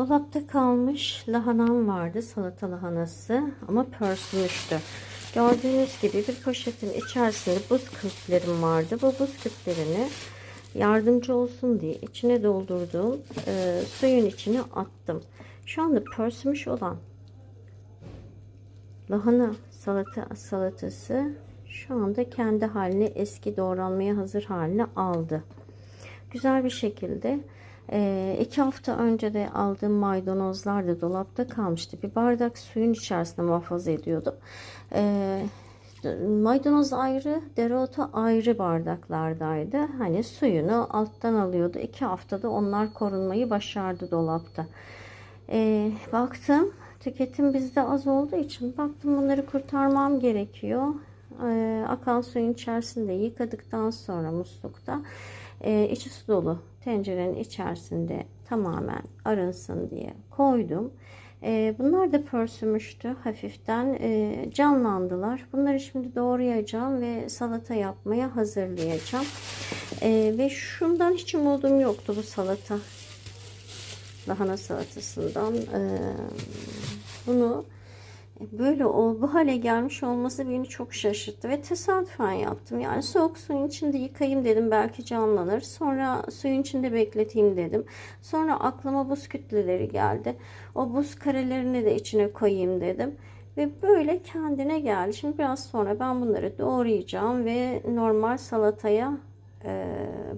Dolapta kalmış lahanam vardı. Salata lahanası ama pörsümüştü. Gördüğünüz gibi bir poşetin içerisinde buz küplerim vardı. Bu buz küplerini yardımcı olsun diye içine doldurduğum e, suyun içine attım. Şu anda pörsümüş olan lahana salata salatası şu anda kendi haline eski doğranmaya hazır haline aldı. Güzel bir şekilde e, iki hafta önce de aldığım maydanozlar da dolapta kalmıştı. Bir bardak suyun içerisinde muhafaza ediyordum. E, maydanoz ayrı, dereotu ayrı bardaklardaydı. Hani suyunu alttan alıyordu. İki haftada onlar korunmayı başardı dolapta. E, baktım tüketim bizde az olduğu için baktım bunları kurtarmam gerekiyor. E, akan suyun içerisinde yıkadıktan sonra muslukta e, içi su dolu tencerenin içerisinde tamamen arınsın diye koydum. E, bunlar da pörsümüştü hafiften e, canlandılar. Bunları şimdi doğrayacağım ve salata yapmaya hazırlayacağım. Ve şundan hiç umudum yoktu bu salata lahana salatasından. E, bunu böyle o bu hale gelmiş olması beni çok şaşırttı ve tesadüfen yaptım. Yani soğuk suyun içinde yıkayayım dedim belki canlanır. Sonra suyun içinde bekleteyim dedim. Sonra aklıma buz kütleleri geldi. O buz karelerini de içine koyayım dedim. Ve böyle kendine geldi. Şimdi biraz sonra ben bunları doğrayacağım ve normal salataya e,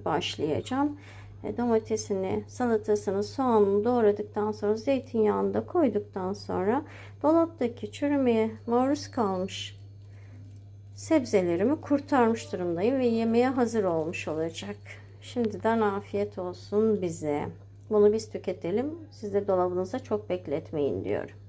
başlayacağım. E, domatesini, salatasını, soğanını doğradıktan sonra zeytinyağını da koyduktan sonra dolaptaki çürümeye maruz kalmış sebzelerimi kurtarmış durumdayım ve yemeğe hazır olmuş olacak. Şimdiden afiyet olsun bize. Bunu biz tüketelim. Siz de dolabınıza çok bekletmeyin diyorum.